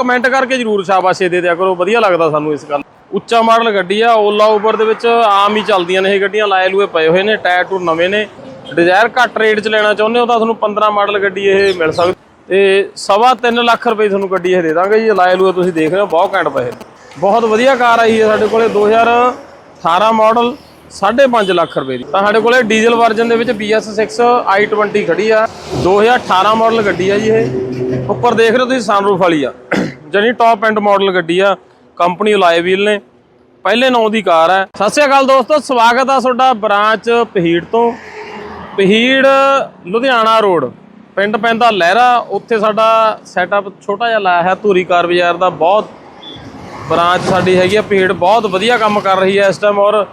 Comment ਕਰਕੇ ਜਰੂਰ ਸ਼ਾਬਾਸ਼ੇ ਦੇ ਦਿਆ ਕਰੋ। ਵਧੀਆ ਲੱਗਦਾ ਸਾਨੂੰ ਇਸ ਗੱਲ। ਉੱਚਾ ਮਾਡਲ ਗੱਡੀ ਆ, ਓਲਾ ਉਬਰ ਦੇ ਵਿੱਚ ਆਮ ਹੀ ਚੱਲਦੀਆਂ ਨੇ ਇਹ ਗੱਡੀਆਂ। ਲਾਏ ਲੂਏ ਪਏ ਹੋਏ ਨੇ, ਟਾਇਰ ਟੂਰ ਨਵੇਂ ਨੇ। ਡਿਜ਼ਾਇਰ ਘੱਟ ਰੇਟ 'ਚ ਲੈਣਾ ਚਾਹੁੰਦੇ ਹੋ ਤਾਂ ਤੁਹਾਨੂੰ 15 ਮਾਡਲ ਗੱਡੀ ਇਹ ਮਿਲ ਸਕਦੀ। ਤੇ ਸਵਾ ਤਿੰਨ ਲੱਖ ਰੁਪਏ ਤੁਹਾਨੂੰ ਗੱਡੀ ਇਹ ਦੇ ਦਾਂਗੇ ਜੀ। ਲਾਏ ਲੂਏ ਤੁਸੀਂ ਦੇਖ ਰਹੇ ਹੋ, ਬਹੁਤ ਘੈਂਟ ਪਏ। ਬਹੁਤ ਵਧੀਆ ਕਾਰ ਆਈ ਹੈ ਸਾਡੇ ਕੋਲੇ 2018 ਮਾਡਲ 5.5 ਲੱਖ ਰੁਪਏ ਦੀ। ਤਾਂ ਸਾਡੇ ਕੋਲੇ ਡੀਜ਼ਲ ਵਰਜ਼ਨ ਦੇ ਵਿੱਚ BS6 i20 ਖੜੀ ਆ। 2018 ਮਾਡਲ ਗੱਡੀ ਆ ਜੀ ਇਹ। ਉੱਪਰ ਦੇਖ ਰਹੇ ਹੋ ਤੁਸੀਂ ਸਨਰੂਫ ਵਾਲੀ ਆ। ਜਾਨੀ ਟੌਪ ਐਂਡ ਮਾਡਲ ਗੱਡੀ ਆ। ਕੰਪਨੀ ਲਾਏ ਵੀਲ ਨੇ। ਪਹਿਲੇ ਨੌ ਦੀ ਕਾਰ ਹੈ ਸਤਿ ਸ਼੍ਰੀ ਅਕਾਲ ਦੋਸਤੋ, ਸਵਾਗਤ ਆ ਤੁਹਾਡਾ ਬ੍ਰਾਂਚ ਪਹੀੜ ਤੋਂ। ਪਹੀੜ ਲੁਧਿਆਣਾ ਰੋਡ, ਪਿੰਡ ਪੈਂਦਾ ਲਹਿਰਾ। ਉੱਥੇ ਸਾਡਾ ਸੈਟਅਪ ਛੋਟਾ ਜਿਹਾ ਲਾਇਆ ਹੈ ਧੂਰੀ ਕਾਰ ਬਾਜ਼ਾਰ ਦਾ। ਬਹੁਤ ਬ੍ਰਾਂਚ ਸਾਡੀ ਹੈਗੀ ਆ। ਭੀੜ ਬਹੁਤ ਵਧੀਆ ਕੰਮ ਕਰ ਰਹੀ ਹੈ ਇਸ ਟਾਈਮ ਔਰ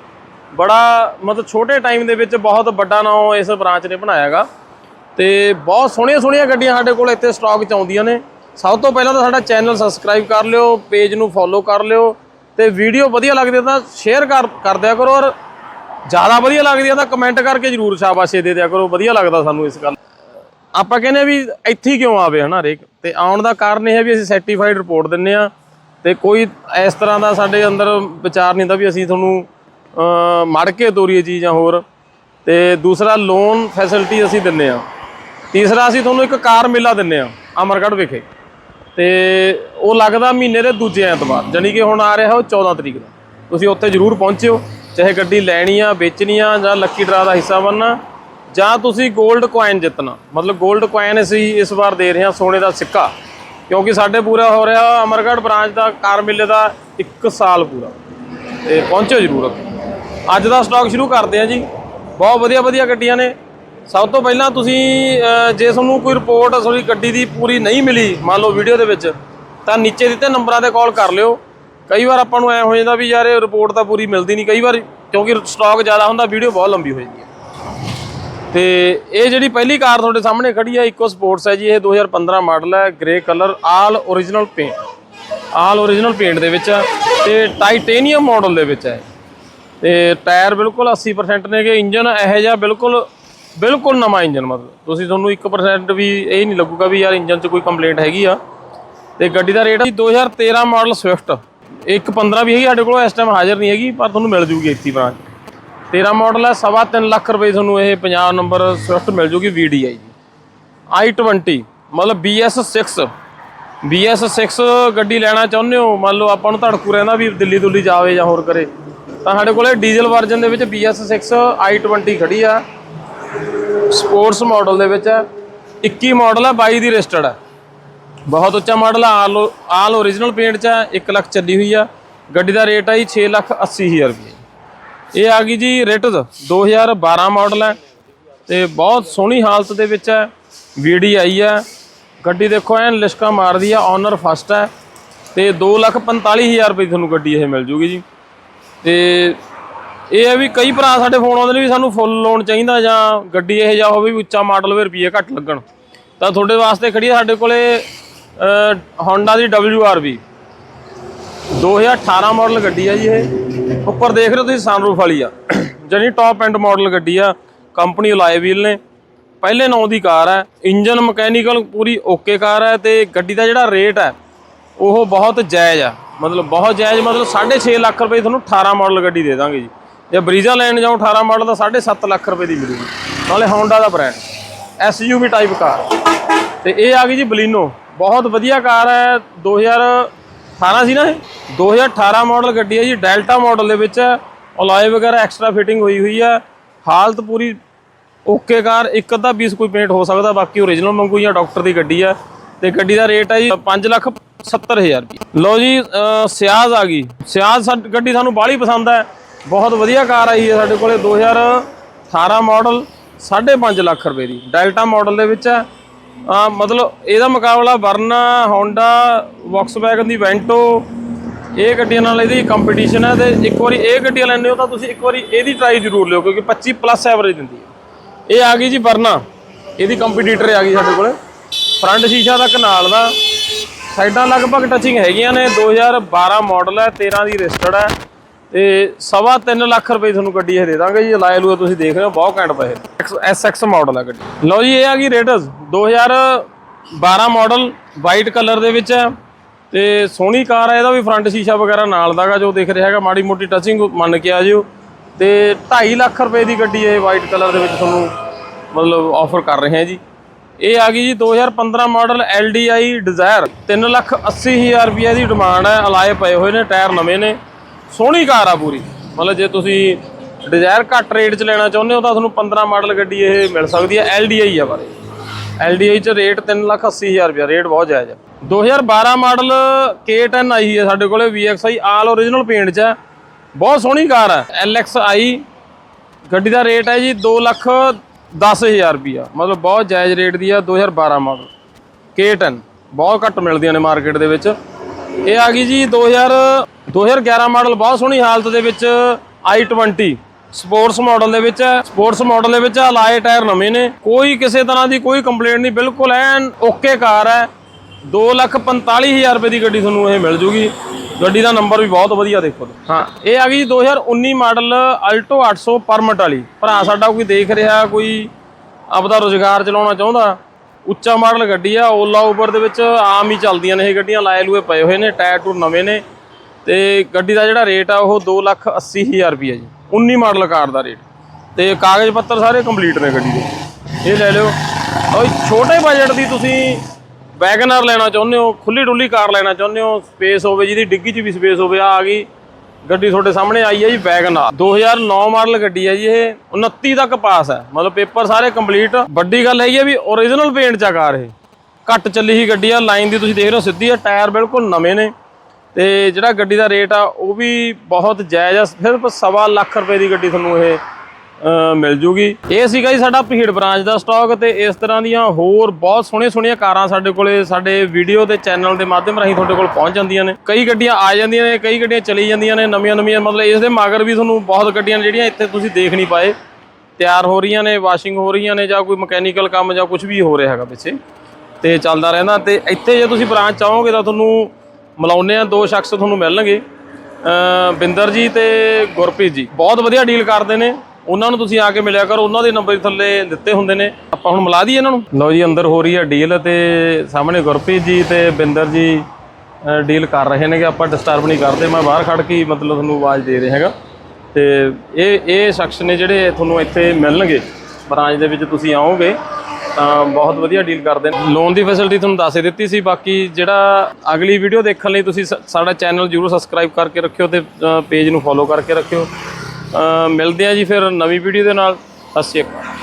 ਬੜਾ ਮਤਲਬ ਛੋਟੇ ਟਾਈਮ ਦੇ ਵਿੱਚ ਬਹੁਤ ਵੱਡਾ ਨਾਮ ਇਸ ਬ੍ਰਾਂਚ ਨੇ ਬਣਾਇਆਗਾ। ਤੇ ਬਹੁਤ ਸੋਹਣੀਆਂ ਸੋਹਣੀਆਂ ਗੱਡੀਆਂ ਸਾਡੇ ਕੋਲ ਇੱਥੇ ਸਟਾਕ 'ਚ ਆਉਂਦੀਆਂ ਨੇ। ਸਭ ਤੋਂ ਪਹਿਲਾਂ ਤਾਂ ਸਾਡਾ ਚੈਨਲ ਸਬਸਕ੍ਰਾਈਬ ਕਰ ਲਿਓ ਪੇਜ ਨੂੰ ਫੋਲੋ ਕਰ ਲਿਓ ਤੇ ਵੀਡੀਓ ਵਧੀਆ ਲੱਗਦੀ ਤਾਂ ਸ਼ੇਅਰ ਕਰ ਕਰ ਦਿਆ ਕਰੋ ਔਰ ਜ਼ਿਆਦਾ ਵਧੀਆ ਲੱਗਦੀ ਆ ਤਾਂ ਕਮੈਂਟ ਕਰਕੇ ਜਰੂਰ ਸ਼ਾਬਾਸ਼ੇ ਦੇ ਦਿਆ ਕਰੋ। ਵਧੀਆ ਲੱਗਦਾ ਸਾਨੂੰ ਇਸ ਗੱਲ ਆਪਾਂ ਕਹਿੰਦੇ ਆ ਵੀ ਇੱਥੇ ਹੀ ਕਿਉਂ ਆਵੇ ਹਨਾ ਹਰੇਕ? ਤੇ ਆਉਣ ਦਾ ਕਾਰਨ ਇਹ ਹੈ ਵੀ ਅਸੀਂ ਸਰਟੀਫਾਈਡ ਰਿਪੋਰਟ ਦਿੰਨੇ ਆ ਤੇ ਕੋਈ ਇਸ ਤਰ੍ਹਾਂ ਦਾ ਸਾਡੇ ਅੰਦਰ ਵਿਚਾਰ ਨਹੀਂ ਹੁੰਦਾ ਵੀ ਅਸੀਂ ਤੁਹਾਨੂੰ ਮੜ ਕੇ ਤੋਰੀਏ ਜੀ ਜਾਂ ਹੋਰ। ਤੇ ਦੂਸਰਾ ਲੋਨ ਫੈਸਿਲਿਟੀ ਅਸੀਂ ਦਿੰਨੇ ਆ। ਤੀਸਰਾ ਅਸੀਂ ਤੁਹਾਨੂੰ ਇੱਕ ਕਾਰ ਮੇਲਾ ਦਿੰਨੇ ਆ, ਅਮਰਗੜ੍ਹ ਵਿਖੇ। ਤੇ ਉਹ ਲੱਗਦਾ ਮਹੀਨੇ ਦੇ ਦੂਜੇ ਐਤਵਾਰ ਜਾਨੀ ਕਿ ਹੁਣ ਆ ਰਿਹਾ ਉਹ 14 ਤਰੀਕ ਦਾ। ਤੁਸੀਂ ਉੱਥੇ ਜ਼ਰੂਰ ਪਹੁੰਚਿਓ, ਚਾਹੇ ਗੱਡੀ ਲੈਣੀ ਆ ਵੇਚਣੀ ਆ ਜਾਂ ਲੱਕੀ ਡਰਾ ਦਾ ਹਿੱਸਾ ਬਣਨਾ, ਜਾਂ ਤੁਸੀਂ 골ਡ ਕੋਇਨ ਜਿੱਤਣਾ। ਮਤਲਬ 골ਡ ਕੋਇਨ ਅਸੀਂ ਇਸ ਵਾਰ ਦੇ ਰਹੇ ਹਾਂ ਸੋਨੇ ਦਾ ਸਿੱਕਾ, ਕਿਉਂਕਿ ਸਾਡੇ ਪੂਰਾ ਹੋ ਰਿਹਾ ਅਮਰਗੜ੍ਹ ਬ੍ਰਾਂਚ ਦਾ ਕਾਰ ਮੇਲੇ ਦਾ 1 ਸਾਲ ਪੂਰਾ। ਤੇ ਪਹੁੰਚਿਓ ਜ਼ਰੂਰ ਅੱਜ ਦਾ ਸਟਾਕ ਸ਼ੁਰੂ ਕਰਦੇ ਆ ਜੀ। ਬਹੁਤ ਵਧੀਆ ਵਧੀਆ ਗੱਡੀਆਂ ਨੇ। ਸਭ ਤੋਂ ਪਹਿਲਾਂ ਤੁਸੀਂ ਜੇ ਤੁਹਾਨੂੰ ਕੋਈ ਰਿਪੋਰਟ ਤੁਹਾਡੀ ਗੱਡੀ ਦੀ ਪੂਰੀ ਨਹੀਂ ਮਿਲੀ, ਮੰਨ ਲਓ ਵੀਡੀਓ ਦੇ ਵਿੱਚ, ਤਾਂ ਨੀਚੇ ਦਿੱਤੇ ਨੰਬਰਾਂ ਤੇ ਕਾਲ ਕਰ ਲਿਓ। ਕਈ ਵਾਰ ਆਪਾਂ ਨੂੰ ਐ ਹੋ ਜਾਂਦਾ ਵੀ ਯਾਰ ਇਹ ਰਿਪੋਰਟ ਤਾਂ ਪੂਰੀ ਮਿਲਦੀ ਨਹੀਂ। ਕਈ ਵਾਰ ਕਿਉਂਕਿ ਸਟਾਕ ਜ਼ਿਆਦਾ ਹੁੰਦਾ ਵੀਡੀਓ ਬਹੁਤ ਲੰਬੀ ਹੋ ਜਾਂਦੀ ਹੈ। ਤੇ ਇਹ ਜਿਹੜੀ ਪਹਿਲੀ ਕਾਰ ਤੁਹਾਡੇ ਸਾਹਮਣੇ ਖੜੀ ਹੈ ਇਕੋ ਸਪੋਰਟਸ ਹੈ ਜੀ, ਇਹ 2015 ਮਾਡਲ ਹੈ grey colour all origignal paint all origignal paint ਦੇ ਵਿੱਚ ਹੈ ਤੇ ਟਾਈਟੇਨੀਅਮ ਮਾਡਲ ਦੇ ਵਿੱਚ ਹੈ। ਤੇ ਟਾਇਰ ਬਿਲਕੁਲ 80% ਨੇਗੇ ਇੰਜਨ ਇਹੋ ਜਿਹਾ ਬਿਲਕੁਲ ਬਿਲਕੁਲ ਨਵਾਂ ਇੰਜਨ, ਮਤਲਬ। ਤੁਸੀਂ ਤੁਹਾਨੂੰ 1% ਵੀ ਇਹ ਨਹੀਂ ਲੱਗੂਗਾ ਵੀ ਯਾਰ ਇੰਜਨ 'ਚ ਕੋਈ ਕੰਪਲੇਂਟ ਹੈਗੀ ਆ। ਤੇ ਗੱਡੀ ਦਾ ਰੇਟ ਹੈ 2013 ਮਾਡਲ ਸਵਿਫਟ 115 ਵੀ ਹੈਗੀ ਸਾਡੇ ਕੋਲ ਇਸ ਟਾਈਮ ਹਾਜ਼ਰ ਨਹੀਂ ਹੈਗੀ, ਪਰ ਤੁਹਾਨੂੰ ਮਿਲ ਜੂਗੀ ਇੱਥੇ ਬ੍ਰਾਂਚ 13 ਮਾਡਲ ਹੈ ਸਵਾ ਤਿੰਨ ਲੱਖ ਰੁਪਏ ਤੁਹਾਨੂੰ ਇਹ 50 ਨੰਬਰ ਸਵਿਫਟ ਮਿਲ ਜੂਗੀ VDI ਜੀ। I20 ਮਤਲਬ BS6 BS6 ਗੱਡੀ ਲੈਣਾ ਚਾਹੁੰਦੇ ਹੋ, ਮੰਨ ਲਓ ਆਪਾਂ ਨੂੰ ਧੜਕੂ ਰਹਿੰਦਾ ਵੀ ਦਿੱਲੀ ਦੁੱਲੀ ਜਾਵੇ ਜਾਂ ਹੋਰ ਕਰੇ, ਤਾਂ ਸਾਡੇ ਕੋਲੇ ਡੀਜ਼ਲ ਵਰਜ਼ਨ ਦੇ ਵਿੱਚ BS6 i20 ਖੜੀ ਆ। ਸਪੋਰਟਸ ਮਾਡਲ ਦੇ ਵਿੱਚ ਹੈ। 21 ਮਾਡਲ ਹੈ 22 ਦੀ ਰਜਿਸਟਰਡ ਹੈ। ਬਹੁਤ ਉੱਚਾ ਮਾਡਲ ਆ ਆਲ ਆਲ origignal ਪੇਂਟ ਚ ਹੈ 1 ਲੱਖ ਚੱਲੀ ਹੋਈ ਆ ਗੱਡੀ ਦਾ ਰੇਟ ਹੈ ਜੀ 6 ਲੱਖ 80 ਹਜ਼ਾਰ ਰੁਪਏ। ਇਹ ਆ ਗਈ ਜੀ ਰੇਟਸ। 2012 ਮਾਡਲ ਹੈ ਤੇ ਬਹੁਤ ਸੋਹਣੀ ਹਾਲਤ ਦੇ ਵਿੱਚ ਹੈ। ਵੀਡੀ ਆਈ ਹੈ। ਗੱਡੀ ਦੇਖੋ, ਐਨ ਲਿਸ਼ਕਾ ਮਾਰਦੀ ਆ ਓਨਰ ਫਸਟ ਹੈ। ਤੇ 245000 ਰੁਪਏ ਦੀ ਤੁਹਾਨੂੰ ਗੱਡੀ ਇਹ ਮਿਲ ਜੂਗੀ ਜੀ। ਤੇ ਇਹ ਹੈ ਵੀ ਕਈ ਭਰਾ ਸਾਡੇ ਫੋਨ ਆਉਂਦੇ ਨੇ ਵੀ ਸਾਨੂੰ ਫੁੱਲ ਲੋਨ ਚਾਹੀਦਾ ਜਾਂ ਗੱਡੀ ਇਹ ਜਿਹਾ ਹੋਵੇ ਵੀ ਉੱਚਾ ਮਾਡਲ ਹੋਵੇ ਰੁਪਏ ਘੱਟ ਲੱਗਣ। ਤਾਂ ਤੁਹਾਡੇ ਵਾਸਤੇ ਖੜੀ ਹੈ ਸਾਡੇ ਕੋਲੇ ਹੋਂਡਾ ਦੀ WRV 2018 ਮਾਡਲ ਗੱਡੀ ਆ ਜੀ ਇਹ। ਉੱਪਰ ਦੇਖ ਰਹੇ ਹੋ ਤੁਸੀਂ ਸਨਰੂਫ ਵਾਲੀ ਆ। ਜਾਨੀ ਟੌਪ ਐਂਡ ਮਾਡਲ ਗੱਡੀ ਆ। ਕੰਪਨੀ ਲਾਏ ਨੇ। ਪਹਿਲੇ ਨੌ ਦੀ ਕਾਰ ਹੈ ਇੰਜਨ ਮਕੈਨੀਕਲ ਪੂਰੀ ਓਕੇ ਕਾਰ ਹੈ ਤੇ ਗੱਡੀ ਦਾ ਜਿਹੜਾ ਰੇਟ ਹੈ ਉਹ ਬਹੁਤ ਜਾਇਜ਼ ਆ। ਮਤਲਬ ਬਹੁਤ ਜਾਇਜ਼, ਮਤਲਬ 6.5 ਲੱਖ ਰੁਪਏ ਤੁਹਾਨੂੰ 18 ਮਾਡਲ ਗੱਡੀ ਦੇ ਦਾਂਗੇ ਜੀ। ਜੇ ਬਰੀਜ਼ਾ ਲੈਣ ਜਾਓ 18 ਮਾਡਲ ਦਾ 7.5 ਲੱਖ ਰੁਪਏ ਦੀ ਮਿਲੂਗੀ। ਨਾਲੇ ਹੋਂਡਾ ਦਾ ਬ੍ਰਾਂਡ ਐਸਯੂਵੀ ਟਾਈਪ ਕਾਰ ਤੇ ਇਹ ਆ ਗਈ ਜੀ ਬਲੀਨੋ। ਬਹੁਤ ਵਧੀਆ ਕਾਰ ਹੈ। 2018 ਸੀ ਨਾ ਇਹ? 2018 ਮਾਡਲ ਗੱਡੀ ਹੈ ਜੀ। ਡੈਲਟਾ ਮਾਡਲ ਦੇ ਵਿੱਚ ਹੈ ਅਲਾਈ ਵਗੈਰਾ ਐਕਸਟਰਾ ਫਿਟਿੰਗ ਹੋਈ ਹੋਈ ਹੈ। ਹਾਲਤ ਪੂਰੀ ਓਕੇ ਕਾਰ ਇੱਕ ਅੱਧਾ ਪੀਸ ਕੋਈ ਪੇਂਟ ਹੋ ਸਕਦਾ। ਬਾਕੀ ਓਰੀਜਨਲ ਮੰਗੂ ਜਾਂ ਡਾਕਟਰ ਦੀ ਗੱਡੀ ਹੈ ਤੇ ਗੱਡੀ ਦਾ ਰੇਟ ਹੈ ਜੀ 5 ਲੱਖ 70000 ਰੁਪਏ। ਲਓ ਜੀ ਸਿਆਜ਼ ਆ ਗਈ। ਸਿਆਜ਼ ਸਾ- ਗੱਡੀ ਸਾਨੂੰ ਬਾਹਲੀ ਪਸੰਦ ਹੈ। ਬਹੁਤ ਵਧੀਆ ਕਾਰ ਆਈ ਹੈ ਸਾਡੇ ਕੋਲੇ 2018 ਮਾਡਲ 5.5 ਲੱਖ ਰੁਪਏ ਦੀ। ਡੈਲਟਾ ਮਾਡਲ ਦੇ ਵਿੱਚ ਹੈ। ਅਹ ਮਤਲਬ ਇਹਦਾ ਮੁਕਾਬਲਾ ਵਰਨਾ ਹੋਂਡਾ ਵੌਕਸਵੈਗਨ ਦੀ ਵੈਂਟੋ ਇਹ ਗੱਡੀਆਂ ਨਾਲ ਇਹਦੀ ਕੰਪੀਟੀਸ਼ਨ ਹੈ ਤੇ ਇੱਕ ਵਾਰੀ ਇਹ ਗੱਡੀਆਂ ਲੈਣੇ ਹੋ ਤਾਂ ਤੁਸੀਂ ਇੱਕ ਵਾਰੀ ਇਹਦੀ ਟਰਾਈ ਜ਼ਰੂਰ ਲਿਓ, ਕਿਉਂਕਿ 25 ਪਲੱਸ ਐਵਰੇਜ ਦਿੰਦੀ ਹੈ। ਇਹ ਆ ਗਈ ਜੀ ਵਰਨਾ ਇਹਦੀ ਕੰਪੀਟੀਟਰ ਆ ਗਈ ਸਾਡੇ ਕੋਲੇ। ਫਰੰਟ ਸ਼ੀਸ਼ਾ ਦਾ ਨਾਲ ਦਾ। ਸਾਈਡਾਂ ਲਗਭਗ ਟੱਚਿੰਗ ਹੈਗੀਆਂ ਨੇ। 2012 ਮਾਡਲ ਹੈ 13 ਦੀ ਰਜਿਸਟਰਡ ਹੈ। ਤੇ ਸਵਾ ਤਿੰਨ ਲੱਖ ਰੁਪਏ ਤੁਹਾਨੂੰ ਗੱਡੀ ਇਹ ਦੇ ਦਾਂਗੇ ਜੀ, ਲਾਏ ਲੂਏ ਤੁਸੀਂ ਦੇਖ ਰਹੇ ਹੋ, ਬਹੁਤ ਘੈਂਟ ਪਏ। ਐਸਐਕਸ ਮਾਡਲ ਹੈ ਗੱਡੀ। ਲਓ ਜੀ, ਇਹ ਆ ਗਈ ਰੇਟਸ। 2012 ਮਾਡਲ ਵਾਈਟ ਕਲਰ ਦੇ ਵਿੱਚ ਹੈ ਤੇ ਸੋਹਣੀ ਕਾਰ ਹੈ ਇਹਦਾ ਵੀ ਫਰੰਟ ਸ਼ੀਸ਼ਾ ਵਗੈਰਾ ਨਾਲ ਦਾਗਾ, ਜੋ ਦੇਖ ਰਿਹਾ ਹੈਗਾ, ਮਾੜੀ ਮੋਟੀ ਟਚਿੰਗ ਮੰਨ ਕੇ ਆ ਜਿਓ। ਤੇ 2.5 ਲੱਖ ਰੁਪਏ ਦੀ ਗੱਡੀ ਇਹ ਵਾਈਟ ਕਲਰ ਦੇ ਵਿੱਚ ਤੁਹਾਨੂੰ ਮਤਲਬ ਆਫਰ ਕਰ ਰਹੇ ਹਾਂ ਜੀ। ਇਹ ਆ ਗਈ ਜੀ 2015 ਮਾਡਲ LDI ਡਿਜ਼ਾਇਰ 3 ਲੱਖ 80 ਹਜ਼ਾਰ ਰੁਪਏ ਦੀ ਡਿਮਾਂਡ ਹੈ, ਅਲਾਏ ਪਏ ਹੋਏ ਨੇ, ਟਾਇਰ ਨਵੇਂ ਨੇ। ਸੋਹਣੀ ਕਾਰ ਆ ਪੂਰੀ। ਮਤਲਬ ਜੇ ਤੁਸੀਂ ਡਿਜ਼ਾਇਰ ਘੱਟ ਰੇਟ 'ਚ ਲੈਣਾ ਚਾਹੁੰਦੇ ਹੋ ਤਾਂ ਤੁਹਾਨੂੰ 15 ਮਾਡਲ ਗੱਡੀ ਇਹ ਮਿਲ ਸਕਦੀ ਹੈ LDI ਆ ਬਾਰੇ। LDI 'ਚ ਰੇਟ 3 ਲੱਖ 80 ਹਜ਼ਾਰ ਰੁਪਏ ਰੇਟ ਬਹੁਤ ਜਾਇਜ਼ ਹੈ 2012 ਮਾਡਲ K10 ਆਈ ਹੈ ਸਾਡੇ ਕੋਲੇ VXI ਆਲ ਓਰੀਜਨਲ ਪੇਂਟ 'ਚ ਹੈ ਬਹੁਤ ਸੋਹਣੀ ਕਾਰ ਹੈ LXI ਗੱਡੀ ਦਾ ਰੇਟ ਹੈ ਜੀ 2 ਲੱਖ 10000 ਰੁਪਿਆ ਮਤਲਬ ਬਹੁਤ ਜਾਇਜ਼ ਰੇਟ ਦੀ ਆ 2012 ਮਾਡਲ। K10 ਬਹੁਤ ਘੱਟ ਮਿਲਦੀਆਂ ਨੇ ਮਾਰਕੀਟ ਦੇ ਵਿੱਚ। ਇਹ ਆ ਗਈ ਜੀ 2000 2011 ਮਾਡਲ ਬਹੁਤ ਸੋਹਣੀ ਹਾਲਤ ਦੇ ਵਿੱਚ i20 ਸਪੋਰਟਸ ਮਾਡਲ ਦੇ ਵਿੱਚ ਹੈ। ਸਪੋਰਟਸ ਮਾਡਲ ਦੇ ਵਿੱਚ ਅਲਾਏ ਟਾਇਰ ਨਵੇਂ ਨੇ। ਕੋਈ ਕਿਸੇ ਤਰ੍ਹਾਂ ਦੀ ਕੋਈ ਕੰਪਲੇਂਟ ਨਹੀਂ ਬਿਲਕੁਲ ਐਨ ਓਕੇ ਕਾਰ ਹੈ। 245000 ਰੁਪਏ ਦੀ ਗੱਡੀ ਤੁਹਾਨੂੰ ਇਹ ਮਿਲ ਜੂਗੀ। ਗੱਡੀ ਦਾ ਨੰਬਰ ਵੀ ਬਹੁਤ ਵਧੀਆ ਦੇਖੋ ਹਾਂ। ਇਹ ਆ ਗਈ ਜੀ 2019 ਮਾਡਲ ਅਲਟੋ 800 ਪਰਮਟ ਵਾਲੀ ਭਰਾ ਸਾਡਾ ਕੋਈ ਦੇਖ ਰਿਹਾ ਕੋਈ ਆਪਦਾ ਰੋਜ਼ਗਾਰ ਚਲਾਉਣਾ ਚਾਹੁੰਦਾ ਉੱਚਾ ਮਾਡਲ ਗੱਡੀ ਆ, ਓਲਾ ਉਬਰ ਦੇ ਵਿੱਚ ਆਮ ਹੀ ਚੱਲਦੀਆਂ ਨੇ ਇਹ ਗੱਡੀਆਂ, ਲਾਏ ਲੂਏ ਪਏ ਹੋਏ ਨੇ, ਟਾਇਰ ਟੂਰ ਨਵੇਂ ਨੇ। ਤੇ ਗੱਡੀ ਦਾ ਜਿਹੜਾ ਰੇਟ ਆ, ਉਹ 280000 ਰੁਪਏ ਜੀ। 19 ਮਾਡਲ ਕਾਰ ਦਾ ਰੇਟ। ਤੇ ਕਾਗਜ਼ ਪੱਤਰ ਸਾਰੇ ਕੰਪਲੀਟ ਨੇ ਗੱਡੀ ਦੇ। ਇਹ ਲੈ ਲਿਓ। ਔਰ ਛੋਟੇ ਬਜਟ ਦੀ ਤੁਸੀਂ ਵੈਗਨਰ ਲੈਣਾ ਚਾਹੁੰਦੇ ਹੋ, ਖੁੱਲੀ ਡੁੱਲੀ ਕਾਰ ਲੈਣਾ ਚਾਹੁੰਦੇ ਹੋ ਸਪੇਸ ਹੋਵੇ ਜਿਹਦੀ ਡਿੱਗੀ 'ਚ ਵੀ ਸਪੇਸ ਹੋਵੇ, ਆ ਆ ਗਈ। ਗੱਡੀ ਤੁਹਾਡੇ ਸਾਹਮਣੇ ਆਈ ਹੈ ਜੀ ਵੈਗਨਰ 2009 ਮਾਡਲ ਗੱਡੀ ਹੈ ਜੀ ਇਹ। 29 ਤੱਕ ਪਾਸ ਹੈ। ਮਤਲਬ ਪੇਪਰ ਸਾਰੇ ਕੰਪਲੀਟ। ਵੱਡੀ ਗੱਲ ਹੈ ਵੀ ਓਰੀਜਨਲ ਪੇਂਟ ਚ ਆ ਕਾਰ ਇਹ। ਘੱਟ ਚੱਲੀ ਹੀ ਗੱਡੀ ਆ। ਲਾਈਨ ਦੀ ਤੁਸੀਂ ਦੇਖ ਰਹੇ ਹੋ ਸਿੱਧੀ ਆ। ਟਾਇਰ ਬਿਲਕੁਲ ਨਵੇਂ ਨੇ। ਤੇ ਜਿਹੜਾ ਗੱਡੀ ਦਾ ਰੇਟ ਆ, ਉਹ ਵੀ ਬਹੁਤ ਜਾਇਜ਼ ਆ। ਸਿਰਫ ਸਵਾ ਲੱਖ ਰੁਪਏ ਦੀ ਗੱਡੀ ਤੁਹਾਨੂੰ ਇਹ ਮਿਲ ਜੂਗੀ। ਇਹ ਸੀਗਾ ਜੀ ਸਾਡਾ ਭੀੜ ਬ੍ਰਾਂਚ ਦਾ ਸਟਾਕ ਤੇ ਇਸ ਤਰ੍ਹਾਂ ਦੀਆਂ ਹੋਰ ਬਹੁਤ ਸੋਹਣੀਆਂ ਸੋਹਣੀਆਂ ਕਾਰਾਂ ਸਾਡੇ ਕੋਲੇ, ਸਾਡੇ ਵੀਡੀਓ ਦੇ ਚੈਨਲ ਦੇ ਮਾਧਿਅਮ ਰਾਹੀਂ ਤੁਹਾਡੇ ਕੋਲ ਪਹੁੰਚ ਜਾਂਦੀਆਂ ਨੇ। ਕਈ ਗੱਡੀਆਂ ਆ ਜਾਂਦੀਆਂ ਨੇ, ਕਈ ਗੱਡੀਆਂ ਚਲੀ ਜਾਂਦੀਆਂ ਨੇ, ਨਵੀਆਂ ਨਵੀਆਂ, ਮਤਲਬ ਇਸ ਦੇ ਮਗਰ ਵੀ ਤੁਹਾਨੂੰ ਬਹੁਤ ਗੱਡੀਆਂ ਨੇ ਜਿਹੜੀਆਂ ਇੱਥੇ ਤੁਸੀਂ ਦੇਖ ਨਹੀਂ ਪਾਏ। ਤਿਆਰ ਹੋ ਰਹੀਆਂ ਨੇ ਵਾਸ਼ਿੰਗ ਹੋ ਰਹੀਆਂ ਨੇ ਜਾਂ ਕੋਈ ਮਕੈਨੀਕਲ ਕੰਮ ਜਾਂ ਕੁਝ ਵੀ ਹੋ ਰਿਹਾ ਹੈਗਾ ਪਿੱਛੇ। ਤੇ ਚੱਲਦਾ ਰਹਿੰਦਾ। ਤੇ ਇੱਥੇ ਜੇ ਤੁਸੀਂ ਬ੍ਰਾਂਚ ਚਾਹੋਗੇ ਤਾਂ ਤੁਹਾਨੂੰ ਮਿਲਾਉਂਦੇ ਆ ਦੋ ਸ਼ਖਸ ਤੁਹਾਨੂੰ ਮਿਲਣਗੇ। ਬਿੰਦਰ ਜੀ ਤੇ ਗੁਰਪ੍ਰੀਤ ਜੀ। ਬਹੁਤ ਵਧੀਆ ਡੀਲ ਕਰਦੇ ਨੇ। ਉਹਨਾਂ ਨੂੰ ਤੁਸੀਂ ਆ ਕੇ ਮਿਲਿਆ ਕਰੋ, ਉਹਨਾਂ ਦੇ ਨੰਬਰ ਥੱਲੇ ਦਿੱਤੇ ਹੁੰਦੇ ਨੇ। ਆਪਾਂ ਹੁਣ ਮਿਲਾ ਦਈਏ ਇਹਨਾਂ ਨੂੰ। ਲਓ ਜੀ, ਅੰਦਰ ਹੋ ਰਹੀ ਹੈ ਡੀਲ ਤੇ ਸਾਹਮਣੇ ਗੁਰਪ੍ਰੀਤ ਜੀ ਤੇ ਬਿੰਦਰ ਜੀ ਡੀਲ ਕਰ ਰਹੇ ਨੇਗੇ। ਆਪਾਂ ਡਿਸਟਰਬ ਨਹੀਂ ਕਰਦੇ, ਮੈਂ ਬਾਹਰ ਖੜ ਕੇ ਮਤਲਬ ਤੁਹਾਨੂੰ ਆਵਾਜ਼ ਦੇ ਰਿਹਾ ਹੈਗਾ। ਤੇ ਇਹ ਇਹ ਸ਼ਖਸ ਨੇ ਜਿਹੜੇ ਤੁਹਾਨੂੰ ਇੱਥੇ ਮਿਲਣਗੇ। ਬ੍ਰਾਂਚ ਦੇ ਵਿੱਚ ਤੁਸੀਂ ਆਓਗੇ, ਤਾਂ ਬਹੁਤ ਵਧੀਆ ਡੀਲ ਕਰਦੇ ਨੇ। ਲੋਨ ਦੀ ਫੈਸਿਲਿਟੀ ਤੁਹਾਨੂੰ ਦੱਸ ਦਿੱਤੀ ਸੀ, ਬਾਕੀ ਜਿਹੜਾ ਅਗਲੀ ਵੀਡੀਓ ਦੇਖਣ ਲਈ ਤੁਸੀਂ ਸ- ਸਾਡਾ ਚੈਨਲ ਜਰੂਰ ਸਬਸਕ੍ਰਾਈਬ ਕਰਕੇ ਰੱਖਿਓ ਤੇ ਪੇਜ ਨੂੰ ਫੋਲੋ ਕਰਕੇ ਰੱਖਿਓ। ਮਿਲਦੇ ਆ ਜੀ ਫਿਰ ਨਵੀਂ ਵੀਡੀਓ ਦੇ ਨਾਲ। ਸਤਿ ਸ਼੍ਰੀ ਅਕਾਲ।